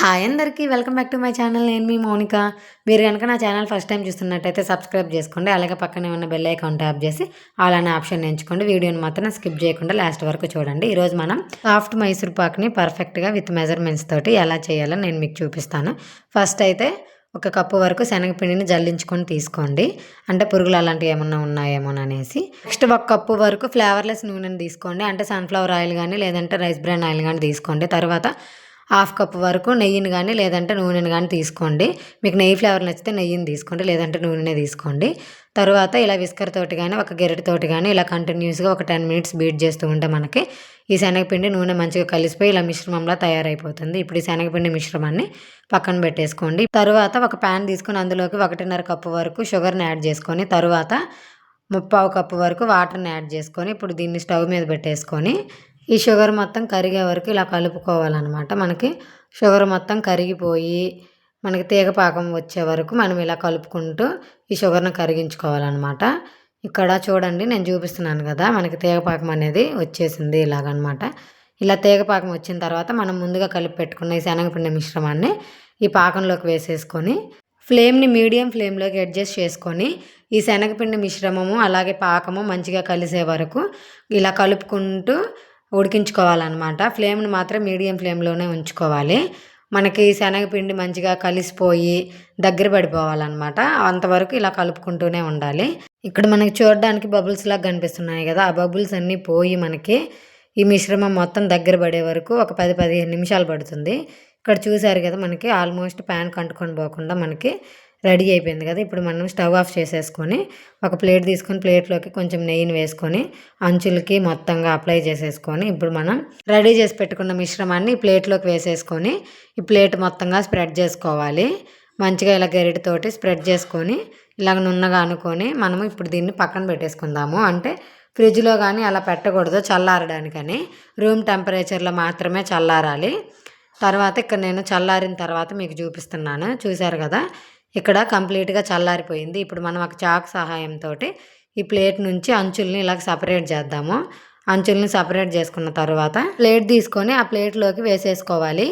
Hi అందరికీ welcome back to my channel. నేను మీ మౌనిక. మీరు కనుక నా ఛానల్ ఫస్ట్ టైం చూస్తున్నట్టయితే సబ్స్క్రైబ్ చేసుకోండి అలాగే పక్కనే ఉన్న బెల్ ఐకాన్ ట్యాప్ చేసి అలానే ఆప్షన్ ఎంచుకోండి. వీడియోని మాత్రం స్కిప్ చేయకుండా లాస్ట్ వరకు చూడండి. ఈరోజు మనం సాఫ్ట్ మైసూర్ పాక్ని పర్ఫెక్ట్గా విత్ మెజర్మెంట్స్ తోటి ఎలా చేయాలో నేను మీకు చూపిస్తాను. ఫస్ట్ అయితే ఒక కప్పు వరకు శనగపిండిని జల్లించుకొని తీసుకోండి. అంటే పురుగులు అలాంటివి ఏమన్నా ఉన్నాయేమో అనేసి. నెక్స్ట్ ఒక కప్పు వరకు ఫ్లేవర్లెస్ నూనెని తీసుకోండి. అంటే సన్ఫ్లవర్ ఆయిల్ కానీ లేదంటే రైస్ బ్రాన్ ఆయిల్ కానీ తీసుకోండి. తర్వాత హాఫ్ కప్ వరకు నెయ్యిని కానీ లేదంటే నూనెని కానీ తీసుకోండి. మీకు నెయ్యి ఫ్లేవర్ నచ్చితే నెయ్యిని తీసుకోండి లేదంటే నూనెనే తీసుకోండి. తర్వాత ఇలా విస్కర్ తోటి కానీ ఒక తోటి కానీ ఇలా కంటిన్యూస్గా ఒక టెన్ మినిట్స్ బీట్ చేస్తూ ఉంటే మనకి ఈ శనగపిండి నూనె మంచిగా కలిసిపోయి ఇలా మిశ్రమంలా తయారైపోతుంది. ఇప్పుడు ఈ శనగపిండి మిశ్రమాన్ని పక్కన పెట్టేసుకోండి. తర్వాత ఒక ప్యాన్ తీసుకొని అందులోకి ఒకటిన్నర కప్పు వరకు షుగర్ని యాడ్ చేసుకొని తర్వాత ముప్పావు కప్పు వరకు వాటర్ని యాడ్ చేసుకొని ఇప్పుడు దీన్ని స్టవ్ మీద పెట్టేసుకొని ఈ షుగర్ మొత్తం కరిగే వరకు ఇలా కలుపుకోవాలన్నమాట. మనకి షుగర్ మొత్తం కరిగిపోయి మనకి తీగపాకం వచ్చే వరకు మనం ఇలా కలుపుకుంటూ ఈ షుగర్ని కరిగించుకోవాలన్నమాట. ఇక్కడ చూడండి నేను చూపిస్తున్నాను కదా మనకి తీగపాకం అనేది వచ్చేసింది ఇలాగనమాట ఇలా తీగపాకం వచ్చిన తర్వాత మనం ముందుగా కలిపి పెట్టుకున్న ఈ శనగపిండి మిశ్రమాన్ని ఈ పాకంలోకి వేసేసుకొని ఫ్లేమ్ని మీడియం ఫ్లేమ్లోకి అడ్జస్ట్ చేసుకొని ఈ శనగపిండి మిశ్రమము అలాగే పాకము మంచిగా కలిసే వరకు ఇలా కలుపుకుంటూ ఉడికించుకోవాలన్నమాట. ఫ్లేమ్ని మాత్రం మీడియం ఫ్లేమ్లోనే ఉంచుకోవాలి. మనకి శనగపిండి మంచిగా కలిసిపోయి దగ్గర పడిపోవాలన్నమాట. అంతవరకు ఇలా కలుపుకుంటూనే ఉండాలి. ఇక్కడ మనకి చూడడానికి బబుల్స్ లాగా కనిపిస్తున్నాయి కదా. ఆ బబుల్స్ అన్నీ పోయి మనకి ఈ మిశ్రమం మొత్తం దగ్గర పడే వరకు ఒక పది పదిహేను నిమిషాలు పడుతుంది. ఇక్కడ చూసారు కదా మనకి ఆల్మోస్ట్ ప్యాన్ కంటుకొని పోకుండా మనకి రెడీ అయిపోయింది కదా. ఇప్పుడు మనం స్టవ్ ఆఫ్ చేసేసుకొని ఒక ప్లేట్ తీసుకొని ప్లేట్లోకి కొంచెం నెయ్యిని వేసుకొని అంచులకి మొత్తంగా అప్లై చేసేసుకొని ఇప్పుడు మనం రెడీ చేసి పెట్టుకున్న మిశ్రమాన్ని ప్లేట్లోకి వేసేసుకొని ఈ ప్లేట్ మొత్తంగా స్ప్రెడ్ చేసుకోవాలి. మంచిగా ఇలా గరిటతోటి స్ప్రెడ్ చేసుకొని ఇలాగ నున్నగా అనుకొని మనము ఇప్పుడు దీన్ని పక్కన పెట్టేసుకుందాము. అంటే ఫ్రిడ్జ్లో కానీ అలా పెట్టకూడదు చల్లారడానికని. రూమ్ టెంపరేచర్లో మాత్రమే చల్లారాలి. తర్వాత ఇక్కడ నేను చల్లారిన తర్వాత మీకు చూపిస్తున్నాను. చూశారు కదా? ఇక్కడ కంప్లీట్గా చల్లారిపోయింది. ఇప్పుడు మనం ఒక చాక్ సహాయంతో ఈ ప్లేట్ నుంచి అంచుల్ని ఇలా సపరేట్ చేద్దాము. అంచుల్ని సపరేట్ చేసుకున్న తర్వాత ప్లేట్ తీసుకొని ఆ ప్లేట్లోకి వేసేసుకోవాలి.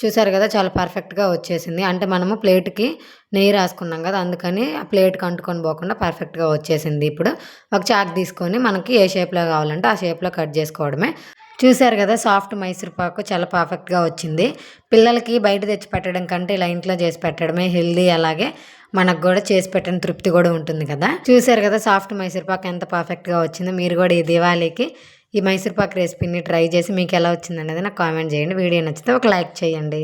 చూసారు కదా చాలా పర్ఫెక్ట్గా వచ్చేసింది. అంటే మనము ప్లేట్కి నెయ్యి రాసుకున్నాం కదా అందుకని ఆ ప్లేట్కి అంటుకొని పోకుండా పర్ఫెక్ట్గా వచ్చేసింది. ఇప్పుడు ఒక చాక్ తీసుకొని మనకి ఏ షేప్లో కావాలంటే ఆ షేప్లో కట్ చేసుకోవడమే. చూశారు కదా సాఫ్ట్ మైసూర్ పాకు చాలా పర్ఫెక్ట్గా వచ్చింది. పిల్లలకి బయట తెచ్చి పెట్టడం కంటే ఇలా ఇంట్లో చేసి పెట్టడమే హెల్దీ అలాగే మనకు కూడా చేసి పెట్టిన తృప్తి కూడా ఉంటుంది కదా. చూశారు కదా సాఫ్ట్ మైసూర్ పాకు ఎంత పర్ఫెక్ట్గా వచ్చిందో. మీరు కూడా ఈ దివాళీకి ఈ మైసూర్ పాకు రెసిపీని ట్రై చేసి మీకు ఎలా వచ్చింది అనేది నాకు కామెంట్ చేయండి. వీడియో నచ్చితే ఒక లైక్ చేయండి.